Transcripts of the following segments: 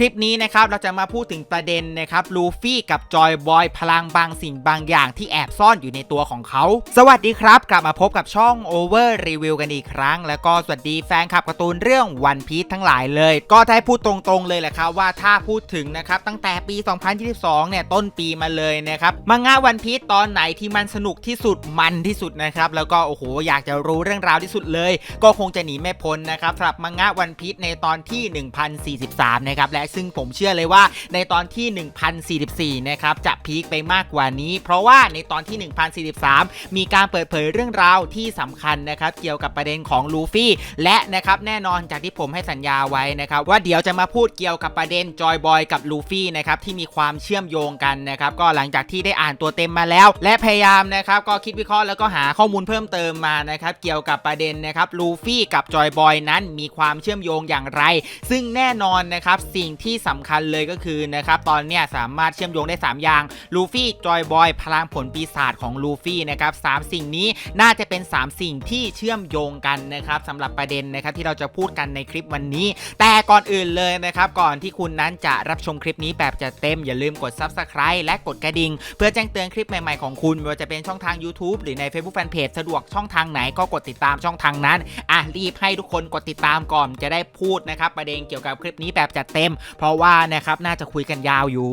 คลิปนี้นะครับเราจะมาพูดถึงประเด็นนะครับลูฟี่กับจอยบอยพลังบางสิ่งบางอย่างที่แอบซ่อนอยู่ในตัวของเขา สวัสดีครับ กลับมาพบกับช่อง Over Review กันอีกครั้ง แล้วก็สวัสดีแฟนคลับการ์ตูนเรื่อง One Piece ทั้งหลายเลย ก็ถ้าให้พูดตรงๆเลยแหละครับว่าถ้าพูดถึงนะครับตั้งแต่ปี 2022 เนี่ยต้นปีมาเลยนะครับมังงะ One Piece ตอนไหนที่มันสนุกที่สุดมันที่สุดนะครับแล้วก็โอ้โหอยากจะรู้เรื่องราวที่สุดเลย ก็คงจะหนีไม่พ้นนะครับสำหรับมังงะ One Piece ในตอนที่ 1043 นะครับและซึ่งผมเชื่อเลยว่าในตอนที่ 1044 นะครับ จะพีคไปมากกว่านี้ เพราะว่าในตอนที่ 1043 มีการเปิดเผยเรื่องราวที่สำคัญนะครับ เกี่ยวกับประเด็นของลูฟี่ และนะครับแน่นอนจากที่ผมให้สัญญาไว้นะครับ ว่าเดี๋ยวจะมาพูดเกี่ยวกับประเด็นจอยบอยกับลูฟี่นะครับที่มีความเชื่อมโยงกันนะครับ ก็หลังจากที่ได้อ่านตัวเต็มมาแล้ว และพยายามนะครับก็คิดวิเคราะห์แล้วก็หาข้อมูลเพิ่มเติมมานะครับเกี่ยวกับประเด็นนะครับลูฟี่กับจอยบอยนั้นมีความเชื่อมโยงอย่างไร ซึ่งแน่นอนนะครับสิ่งที่สำคัญเลยก็คือนะครับตอนเนี้ยสามารถเชื่อมโยงได้ 3 อย่างลูฟี่จอยบอยพลังผลปีศาจของลูฟี่นะครับสามสิ่งนี้น่าจะเป็น 3 สิ่งที่เชื่อมโยงกันนะครับสำหรับประเด็นนะครับที่เราจะพูดกันในคลิปวันนี้ แต่ก่อนอื่นเลยนะครับก่อนที่คุณนั้นจะรับชมคลิปนี้แบบจะเต็มอย่าลืมกด Subscribe และกดกระดิ่ง เพื่อแจ้งเตือนคลิปใหม่ๆของคุณไม่ว่าจะเป็นช่องทาง YouTube หรือใน Facebook Fanpage สะดวกช่องทางไหนก็กดติดตามช่องทางนั้นอะรีบให้ทุกคนกดติดตามก่อนจะได้พูดนะครับประเด็นเกี่ยวกับคลิปนี้แบบจัดเต็มเพราะว่านะครับน่าจะคุยกันยาวอยู่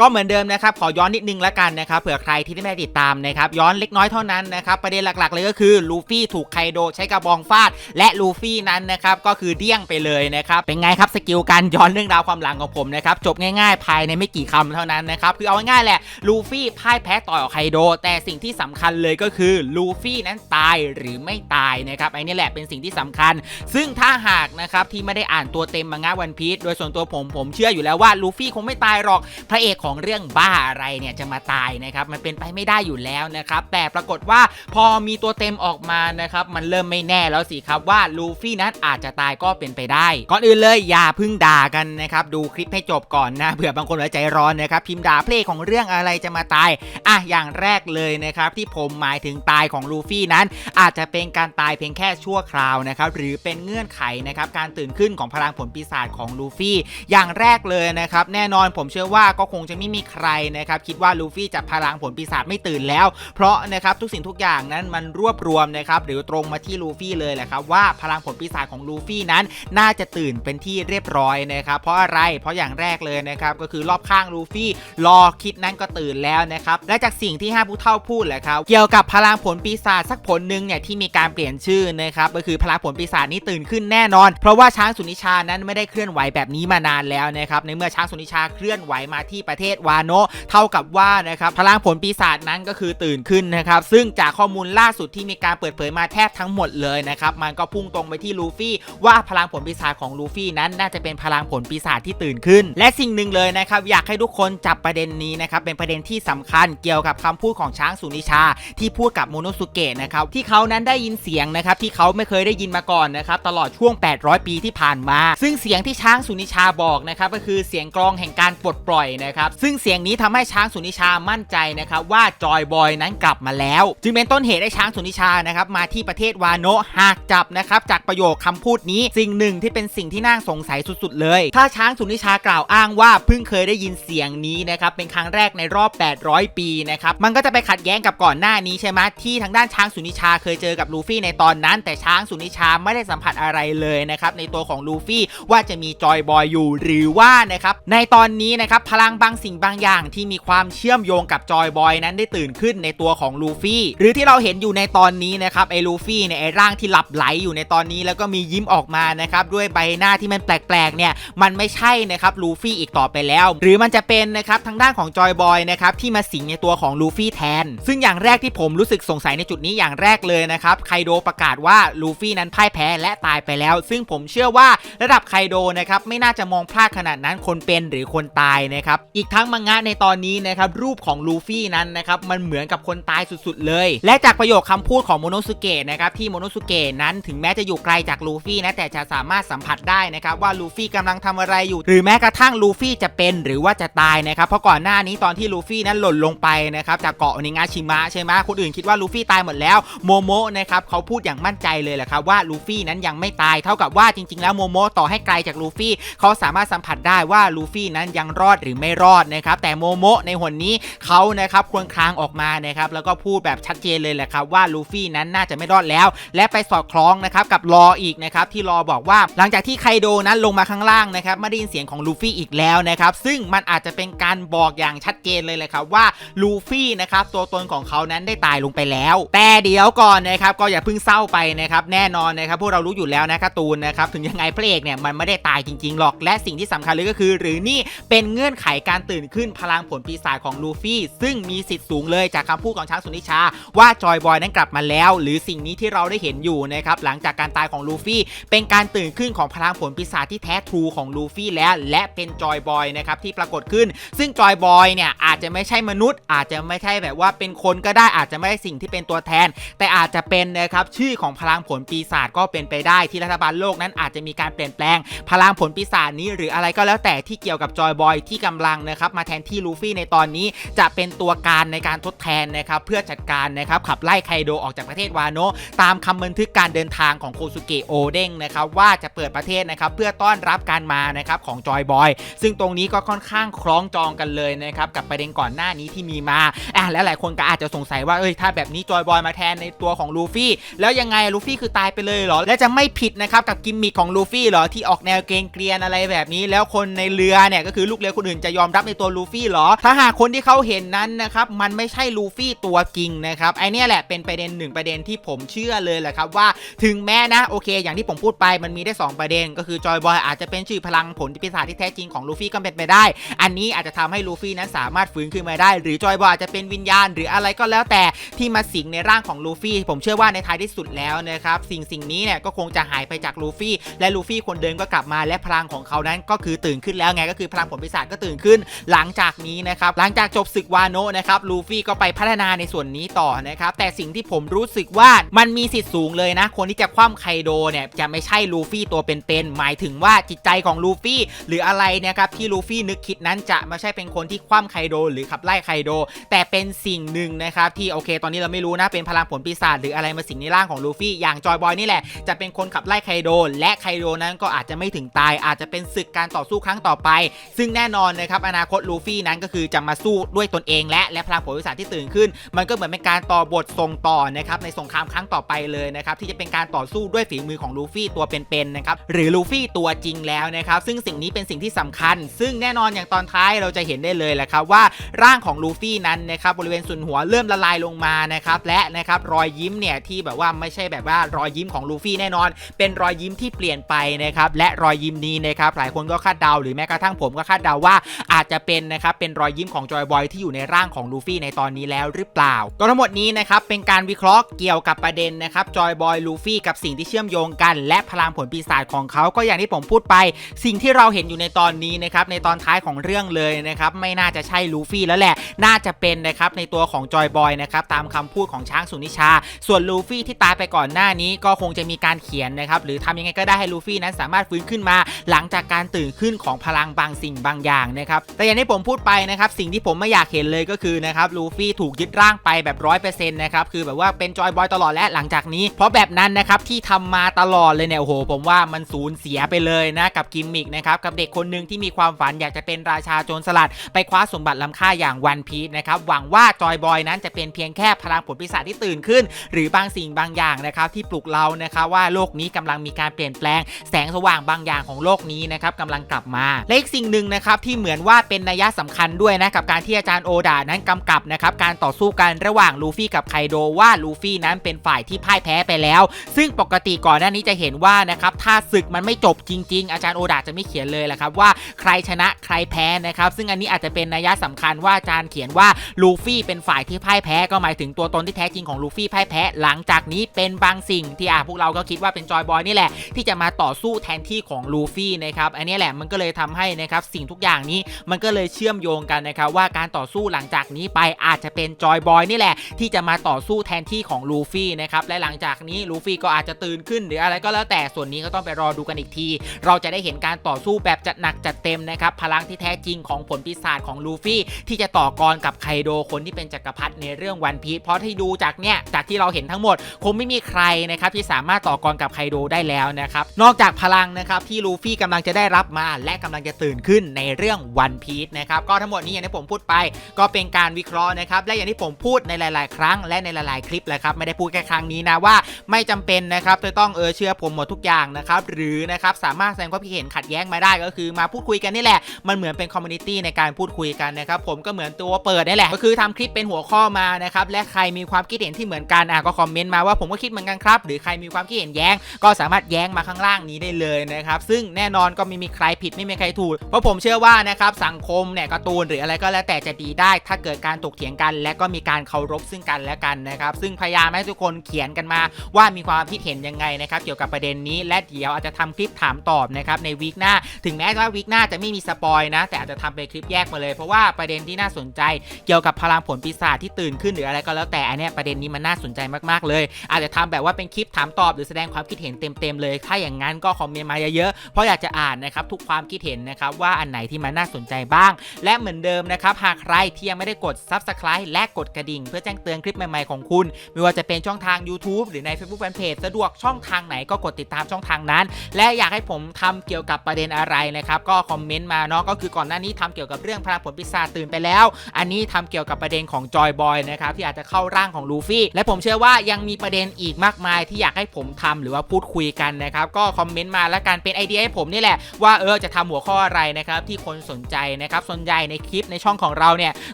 ก็เหมือนเดิมนะครับขอย้อนนิดนึงแล้วกันนะครับเผื่อใครที่ไม่ได้ติดตามนะครับย้อนเล็กน้อยเท่านั้นนะครับประเด็นหลักๆ เลยก็คือลูฟี่ถูกไคโดใช้กระบองฟาด และลูฟี่นั้นนะครับก็คือเดี้ยงไปเลยนะครับเป็นไงครับสกิลการย้อนเรื่องราวความหลังของผมนะครับจบง่ายๆ ภายในไม่กี่คำเท่านั้นนะครับคือเอาง่ายๆแหละลูฟี่พ่ายแพ้ต่อไคโด แต่สิ่งที่สำคัญเลยก็คือลูฟี่นั้นตายหรือไม่ตายนะครับไอ้นี่แหละเป็นสิ่งที่สำคัญ ซึ่งถ้าหากนะครับที่ไม่ได้อ่านตัวเต็มมังงะวันพีชโดยส่วนตัวผมผมเชื่ออยู่แล้วว่าลูฟี่คงไม่ตายหรอกพระเอกของเรื่องบ้าอะไรเนี่ยจะมาตายนะครับมันเป็นไปไม่ได้อยู่แล้วนะครับแต่ปรากฏว่าพอมีตัวเต็มออกมานะครับมันเริ่มไม่แน่แล้วสิครับว่าลูฟี่นั้นอาจจะตายก็เป็นไปได้ ก่อนอื่นเลยอย่าพึ่งด่ากันนะครับดูคลิปให้จบก่อนนะเผื่อบางคนหัวใจร้อนนะครับพิมพ์ด่าเพลงของเรื่องอะไรจะมาตายอะอย่างแรกเลยนะครับที่ผมหมายถึงตายของลูฟี่นั้น อาจจะเป็นการตายเพียงแค่ชั่วคราวนะครับหรือเป็นเงื่อนไขนะครับการตื่นขึ้นของพลังผลปีศาจของลูฟี่อย่างแรกเลยนะครับแน่นอนผมเชื่อว่าก็คงจะไม่มีใครนะครับคิดว่าลูฟี่จะพลังผลปีศาจไม่ตื่นแล้ว เพราะนะครับทุกสิ่งทุกอย่างนั้นมันรวบรวมนะครับหรือตรงมาที่ลูฟี่เลยแหละครับว่าพลังผลปีศาจของลูฟี่นั้น น่าจะตื่นเป็นที่เรียบร้อยนะครับเพราะอะไรเพราะอย่างแรกเลยนะครับก็คือรอบข้างลูฟี่รอคิดนั้นก็ตื่นแล้วนะครับและจากสิ่งที่ห้าผู้เฒ่าพูดแหละครับเกี่ยวกับพลังผลปีศาจสักผลหนึ่งเนี่ยที่มีการเปลี่ยนชื่อนะครับก็คือพลังผลปีศาจนี้ตื่นขึ้นแน่นอน เพราะว่าช้างสุนิชานั้นไม่ได้เคลื่อนไหวแบบนี้มานานแล้วนะครับในเมื่อช้างสุนิชาเคลื่อนไหวมาที่ประเทศวาโนะเท่ากับว่านะครับพลังผลปีศาจนั้นก็คือตื่นขึ้นนะครับซึ่งจากข้อมูลล่าสุดที่มีการเปิดเผยมาแทบทั้งหมดเลยนะครับมันก็พุ่งตรงไปที่ลูฟี่ว่าพลังผลปีศาจของลูฟี่นั้นน่าจะเป็นพลังผลปีศาจที่ตื่นขึ้น และสิ่งหนึ่งเลยนะครับอยากให้ทุกคนจับประเด็นนี้นะครับเป็นประเด็นที่สำคัญเกี่ยวกับคำพูดของช้างสุนิชา ที่พูดกับโมโนสุเกะนะครับที่เขานั้นได้ยินเสียงนะครับที่เขาไม่เคยได้ยินมาก่อนนะครับตลอดช่วง 800 ปีที่ผ่านมา ซึ่งเสียงที่ช้างสุนิชาบอกนะครับก็คือเสียงกลองแห่งการปลดปล่อยนะครับซึ่งเสียงนี้ทำให้ช้างสุนิชามั่นใจนะครับว่าจอยบอยนั้นกลับมาแล้ว จึงเป็นต้นเหตุให้ช้างสุนิชานะครับมาที่ประเทศวาโนะหากจับนะครับจากประโยคคำพูดนี้สิ่งหนึ่งที่เป็นสิ่งที่น่าสงสัยสุดๆ เลย ถ้าช้างสุนิชากล่าวอ้างว่าเพิ่งเคยได้ยินเสียงนี้นะครับเป็นครั้งแรกในรอบ 800 ปีนะครับมันก็จะไปขัดแย้งกับก่อนหน้านี้ใช่ไหมที่ทางด้านช้างสุนิชาเคยเจอกับลูฟี่ในตอนนั้น แต่ช้างสุนิชาไม่ได้สัมผัสอะไรเลยนะครับในตัวของลูฟี่ว่าจะมีจอยบอยอยู่หรือว่านะครับในตอนนี้นะครับพลังบางสิ่งบางอย่างที่มีความเชื่อมโยงกับจอยบอยนั้นได้ตื่นขึ้นในตัวของลูฟี่ หรือที่เราเห็นอยู่ในตอนนี้นะครับไอ้ลูฟี่เนี่ยไอ้ร่างที่หลับไหลอยู่ในตอนนี้แล้วก็มียิ้มออกมานะครับด้วยใบหน้าที่มันแปลกๆเนี่ยมันไม่ใช่นะครับลูฟี่อีกต่อไปแล้ว หรือมันจะเป็นนะครับทางด้านของจอยบอยนะครับที่มาสิงในตัวของลูฟี่แทน ซึ่งอย่างแรกที่ผมรู้สึกสงสัยในจุดนี้อย่างแรกเลยนะครับไคโดประกาศว่าลูฟี่นั้นพ่ายแพ้และตายไปแล้ว ซึ่งผมเชื่อว่าระดับไคโดนะครับไม่น่าจะมองพลาดขนาดนั้นคนเป็นหรือคนตายนะครับอีกกทั้งมังงะในตอนนี้นะครับรูปของลูฟี่นั้นนะครับมันเหมือนกับคนตายสุดๆ เลย และจากประโยคคำพูดของโมโนสุเกะนะครับที่โมโนสุเกะนั้นถึงแม้จะอยู่ไกลจากลูฟี่นะแต่จะสามารถสัมผัสได้นะครับว่าลูฟี่กำลังทำอะไรอยู่ หรือแม้กระทั่งลูฟี่จะเป็นหรือว่าจะตายนะครับเพราะก่อนหน้านี้ตอนที่ลูฟี่นั้นหล่นลงไปนะครับจากเกาะนิงาชิมะใช่ไหมคนอื่นคิดว่าลูฟี่ตายหมดแล้วโมโมะนะครับเขาพูดอย่างมั่นใจเลยแหละครับว่าลูฟี่นั้นยังไม่ตายเท่ากับว่าจริง ๆ แล้วโมโมะต่อให้ไกลจากลูฟี่เขาสามารถสัมผัสได้ว่าลูฟี่นั้นยังรอดหรือไม่รอดนะครับแต่โมโมะในหนนี้เขานะครับควรคลางออกมานะครับแล้วก็พูดแบบชัดเจนเลยแหละครับว่าลูฟี่นั้นน่าจะไม่รอดแล้ว และไปสอดคล้องนะครับกับรออีกนะครับที่รอบอกว่าหลังจากที่ไคโดนั้นลงมาข้างล่างนะครับไม่ได้ยินเสียงของลูฟี่อีกแล้วนะครับซึ่งมันอาจจะเป็นการบอกอย่างชัดเจนเลยแหละครับว่าลูฟี่นะครับตัวตนของเขานั้นได้ตายลงไปแล้ว แต่เดี๋ยวก่อนนะครับก็อย่าเพิ่งเศร้าไปนะครับแน่นอนนะครับพวกเรารู้อยู่แล้วนะการ์ตูนนะครับถึงยังไงพระเอกเนี่ยมันไม่ได้ตายจริงๆหรอก และสิ่งที่สำคัญเลยก็คือ หรือนี่เป็นเงื่อนไขการตื่นขึ้นพลังผลปีศาจของลูฟี่ ซึ่งมีสิทธิ์สูงเลยจากคำพูดของช้างสุนิชา ว่าจอยบอยนั้นกลับมาแล้ว หรือสิ่งนี้ที่เราได้เห็นอยู่นะครับหลังจากการตายของลูฟี่ เป็นการตื่นขึ้นของพลังผลปีศาจที่แท้ทรูของลูฟี่แล้ว และเป็นจอยบอยนะครับที่ปรากฏขึ้น ซึ่งจอยบอยเนี่ยอาจจะไม่ใช่มนุษย์ อาจจะไม่ใช่แบบว่าเป็นคนก็ได้อาจจะไม่ใช่สิ่งที่เป็นตัวแทน แต่อาจจะเป็นนะครับชื่อของพลังผลปีศาจก็เป็นไปได้ที่รัฐบาลโลกนั้นอาจจะมีการเปลี่ยนแปลง พลังผลปีศาจนี้หรืออะไรก็แล้วแต่ที่เกี่ยวกับจอยบอยที่กำลังนะครับมาแทนที่ลูฟี่ในตอนนี้จะเป็นตัวการในการทดแทนนะครับเพื่อจัดการนะครับขับไล่ไคโดออกจากประเทศวาโนะตามคำบันทึกการเดินทางของโคซุเกะโอเด้งนะครับว่าจะเปิดประเทศนะครับเพื่อต้อนรับการมานะครับของจอยบอยซึ่งตรงนี้ก็ค่อนข้างคล้องจองกันเลยนะครับกับประเด็นก่อนหน้านี้ที่มีมาอะและหลายคนก็อาจจะสงสัยว่าเอ้ยถ้าแบบนี้จอยบอยมาแทนในตัวของลูฟี่แล้วยังไงลูฟี่คือตายไปเลยเหรอ และจะไม่ผิดนะครับกับกิมมิคของลูฟี่เหรอที่ออกแนวเกงเกรียนอะไรแบบนี้ แล้วคนในเรือเนี่ยก็คือลูกเรือคนอื่นจะยอมรับในตัวลูฟี่เหรอ ถ้าหากคนที่เขาเห็นนั้นนะครับมันไม่ใช่ลูฟี่ตัวจริงนะครับไอเนี่ยแหละเป็นประเด็นหนึ่งประเด็นที่ผมเชื่อเลยแหละครับว่าถึงแม้นะโอเค อย่างที่ผมพูดไปมันมีได้ 2 ประเด็น ก็คือจอยบอยอาจจะเป็นชื่อพลังผลปีศาจที่แท้จริงของลูฟี่ก็เป็นไปได้ อันนี้อาจจะทำให้ลูฟี่นั้นสามารถฟื้นขึ้นมาได้ หรือจอยบอยอาจจะเป็นวิญญาณ หรืออะไรก็แล้วแต่ที่มาสิงในร่างของลูฟี่ผมเชื่อว่าในท้ายที่สุดแล้วนะครับสิ่งสิ่งนี้เนี่ยก็คงจะหายไปจากลูฟี่และลูฟี่คนเดิมก็กลับมาและพลังของเขานั้นก็คือตื่นขึ้นแล้วไงก็คือพลังผลปีศาจก็ตื่นขึ้นหลังจากนี้นะครับหลังจากจบศึกวาโนะนะครับลูฟี่ก็ไปพัฒนาในส่วนนี้ต่อนะครับแต่สิ่งที่ผมรู้สึกว่ามันมีสิทธิ์สูงเลยนะ คนที่จะคว่ำไคโดเนี่ยจะไม่ใช่ลูฟี่ตัวเป็นๆหมายถึงว่าจิตใจของลูฟี่หรืออะไรนะครับที่ลูฟี่นึกคิดนั้นจะไม่ใช่เป็นคนที่คว่ำไคโดหรือขับไล่ไคโด แต่เป็นสิ่งหนึ่งนะครับที่โอเค ตอนนี้เราไม่รู้นะเป็นพลังผลปีศาจหรืออะไรมาสิงในร่างของลูฟี่อย่างจอยบอยนี่แหละจะเป็นคนขับไล่ไคโด และไคโดนั้นก็อาจจะไม่ถึงตาย อาจจะเป็นศึกการต่อสู้ครั้งต่อไป ซึ่งแน่นอนนะครับอนาคตลูฟี่นั้นก็คือจะมาสู้ด้วยตนเองและและพลังผลปีศาจที่ตื่นขึ้น มันก็เหมือนเป็นการต่อบทส่งต่อนะครับในสงครามครั้งต่อไปเลยนะครับที่จะเป็นการต่อสู้ด้วยฝีมือของลูฟี่ตัวเป็นๆนะครับหรือลูฟี่ตัวจริงแล้วนะครับซึ่งสิ่งนี้เป็นสิ่งที่สำคัญ ซึ่งแน่นอนอย่างตอนท้ายเราจะเห็นได้เลยแหละครับว่าร่างของลูฟี่นั้นนะครับบริเวณส่วนหัวเริ่มละลายลงมานะครับและนะครับรอยยิ้มเนี่ยที่แบบว่าไม่ใช่แบบว่ารอยยิ้มของลูฟี่แน่นอน เป็นรอยยิ้มที่เปลี่ยนไปนะครับและรอยยิ้มนี้นะครับหลายคนก็คาดเดาหรือแม้กระทั่งผมก็คาดเดาว่าอาจจะเป็นนะครับเป็นรอยยิ้มของจอยบอยที่อยู่ในร่างของลูฟี่ในตอนนี้แล้วหรือเปล่า ก็ทั้งหมดนี้นะครับเป็นการวิเคราะห์เกี่ยวกับประเด็นนะครับจอยบอยลูฟี่กับสิ่งที่เชื่อมโยงกัน และพลังผลปีศาจของเขาก็อย่างที่ผมพูดไป สิ่งที่เราเห็นอยู่ในตอนนี้นะครับในตอนท้ายของเรื่องเลยนะครับไม่น่าจะใช่ลูฟี่แล้วแหละ น่าจะเป็นนะครับในตัวของจอยบอยนะครับตามคำพูดของช้างสุนิชา ส่วนลูฟี่ที่ตายไปก่อนหน้านี้ก็คงจะมีการเขียนนะครับหรือทำยังไงก็ได้ให้ลูฟี่นั้นสามารถฟื้นขึ้นมา หลังจากการตื่นขึ้นของพลังบางสิ่งบางอย่างนะครับแต่อย่างที่ผมพูดไปนะครับสิ่งที่ผมไม่อยากเห็นเลยก็คือนะครับลูฟี่ถูกยึดร่างไปแบบร้อยเปอร์เซ็นต์นะครับคือแบบว่าเป็นจอยบอยตลอดและหลังจากนี้ เพราะแบบนั้นนะครับที่ทำมาตลอดเลยเนี่ยโอ้โห ผมว่ามันสูญเสียไปเลยนะกับกิมมิกนะครับกับเด็กคนหนึ่งที่มีความฝันอยากจะเป็นราชาโจรสลัด ไปคว้าสมบัติล้ำค่าอย่างวันพีชนะครับหวังว่าจอยบอยนั้นจะเป็นเพียงแค่พลังผลปีศาจที่ตื่นขึ้น หรือบางสิ่งบางอย่างนะครับที่ปลุกเรานะครับว่าโลกนี้กำลังมีการเปลี่ยนแปลง แสงสว่างบางอย่างของโลกนี้นะครับกำลังกลับมาและอีกสิ่งหนึ่งนะครับที่เหมือนว่าเป็นนัยสำคัญด้วยนะกับการที่อาจารย์โอดานั้นกำกับนะครับการต่อสู้กันระหว่างลูฟี่กับไคโดว่าลูฟี่นั้นเป็นฝ่ายที่พ่ายแพ้ไปแล้ว ซึ่งปกติก่อนหน้านี้จะเห็นว่านะครับถ้าศึกมันไม่จบจริง ๆ อาจารย์โอดาจะไม่เขียนเลยแหละครับว่าใครชนะใครแพ้นะครับซึ่งอันนี้อาจจะเป็นนัยสำคัญว่าอาจารย์เขียนว่าลูฟี่เป็นฝ่ายที่พ่ายแพ้ก็หมายถึงตัวตนที่แท้จริงของลูฟี่พ่ายแพ้หลังจากนี้เป็นบางสิ่งที่อะพวกเราก็คิดว่าเป็นจอยบอยนี่แหละ ที่จะมาต่อสู้แทนที่ของลูฟี่นะครับอันนี้แหละมันก็เลยทำให้นะครับสิ่งทุกอย่างนี้มันมันก็เลยเชื่อมโยงกันนะครับว่าการต่อสู้หลังจากนี้ไปอาจจะเป็นจอยบอยนี่แหละ ที่จะมาต่อสู้แทนที่ของลูฟี่นะครับและหลังจากนี้ลูฟี่ก็อาจจะตื่นขึ้นหรืออะไรก็แล้วแต่ส่วนนี้ก็ต้องไปรอดูกันอีกที เราจะได้เห็นการต่อสู้แบบจัดหนักจัดเต็มนะครับพลังที่แท้จริงของผลปีศาจของลูฟี่ที่จะต่อกรกับไคโดคนที่เป็นจักรพรรดิในเรื่องวันพีชเพราะที่ดูจากเนี่ยจากที่เราเห็นทั้งหมด คงไม่มีใครนะครับที่สามารถต่อกรกับไคโดได้แล้วนะครับนอกจากพลังนะครับที่ลูฟี่กำลังจะได้รับมาและกำลังจะตื่นขึ้นในเรื่องวันพีชนะครับก็ทั้งหมดนี้อย่างที่ผมพูดไป ก็เป็นการวิเคราะห์นะครับและอย่างที่ผมพูดในหลาย ๆ ครั้งและในหลาย ๆ คลิปแหละครับไม่ได้พูดแค่ครั้งนี้นะว่าไม่จำเป็นนะครับจะต้องเออเชื่อผมหมดทุกอย่างนะครับหรือนะครับสามารถแสดงความคิดเห็นขัดแย้งมาได้ก็คือมาพูดคุยกันนี่แหละมันเหมือนเป็นคอมมูนิตี้ในการพูดคุยกันนะครับผมก็เหมือนตัวเปิดนี่แหละก็คือทำคลิปเป็นหัวข้อมานะครับและใครมีความคิดเห็นที่เหมือนกันอะก็คอมเมนต์มาว่าผมก็คิดเหมือนกันครับหรือใครมีความคิดเห็นแย้ง ก็สามารถแย้งมาข้างล่างนี้ได้เลยนะครับซึ่งแน่นอนก็ไม่มีใครผิดไม่มีใครถูกเพราะผมเชื่อว่านะครับสังคมเนี่ยการ์ตูนหรืออะไรก็แล้วแต่จะดีได้ ถ้าเกิดการถกเถียงกัน และก็มีการเคารพซึ่งกันและกันนะครับ ซึ่งพยายามให้ทุกคนเขียนกันมาว่ามีความคิดเห็นยังไงนะครับเกี่ยวกับประเด็นนี้และเดี๋ยวอาจจะทำคลิปถามตอบนะครับในวีคหน้า ถึงแม้ว่าวีคหน้าจะไม่มีสปอยนะ แต่อาจจะทำเป็นคลิปแยกมาเลย เพราะว่าประเด็นที่น่าสนใจ เกี่ยวกับพลังผลปีศาจที่ตื่นขึ้นหรืออะไรก็แล้วแต่อันเนี้ยประเด็นนี้มันน่าสนใจมากๆเลย อาจจะทำแบบว่าเป็นคลิปถามตอบ หรือแสดงความคิดเห็นเต็มๆเลย ถ้าอย่างนั้นก็คอมเมนต์มาเยอะๆเพราะอยากจะอ่านนะครับทุกความคิดเห็นนะครับว่าอันไหนที่มันน่าสนใจบ้าง และเหมือนเดิมนะครับ หากใครที่ยังไม่ได้กด Subscribe และกดกระดิ่ง เพื่อแจ้งเตือนคลิปใหม่ ๆ ของคุณ ไม่ว่าจะเป็นช่องทาง YouTube หรือใน Facebook Fanpage สะดวกช่องทางไหนก็กดติดตามช่องทางนั้น และอยากให้ผมทำเกี่ยวกับประเด็นอะไรนะครับก็คอมเมนต์มาเนาะก็คือก่อนหน้านี้ทำเกี่ยวกับเรื่องพลังผลปีศาจตื่นไปแล้ว อันนี้ทำเกี่ยวกับประเด็นของจอยบอยนะครับที่อาจจะเข้าร่างของลูฟี่และผมเชื่อว่ายังมีประเด็นอีกมากมายที่อยากให้ผมทำหรือว่าพูดคุยกันนะครับก็คอมเมนต์มาแล้วกันเป็นไอเดียให้ผมนี่แหละว่าเออจะทำหัวข้ออะไรนะครับที่คนสนใจนะครับส่วนใหญ่ในคลิปในช่องของเราเนี่ย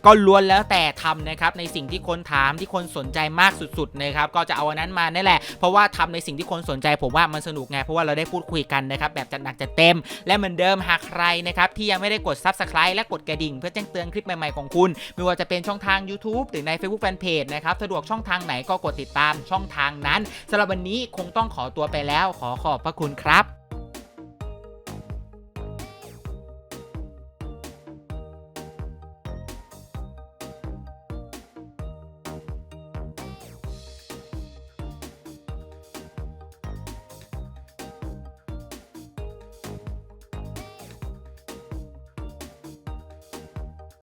ก็ล้วนแล้วแต่ทำนะครับในสิ่งที่คนถามที่คนสนใจมากสุดๆนะครับก็จะเอาอันนั้นมานี่แหละ เพราะว่าทำในสิ่งที่คนสนใจผมว่ามันสนุกไงเพราะว่าเราได้พูดคุยกันนะครับแบบจัดหนักจัดเต็ม และเหมือนเดิมหากใครนะครับที่ยังไม่ได้กด Subscribe และกดกระดิ่ง เพื่อแจ้งเตือนคลิปใหม่ๆของคุณ ไม่ว่าจะเป็นช่องทาง YouTube หรือใน Facebook Fanpage นะครับสะดวกช่องทางไหนก็กดติดตามช่องทางนั้นสำหรับวันนี้คงต้องขอตัวไปแล้วขอขอบพระคุณครับ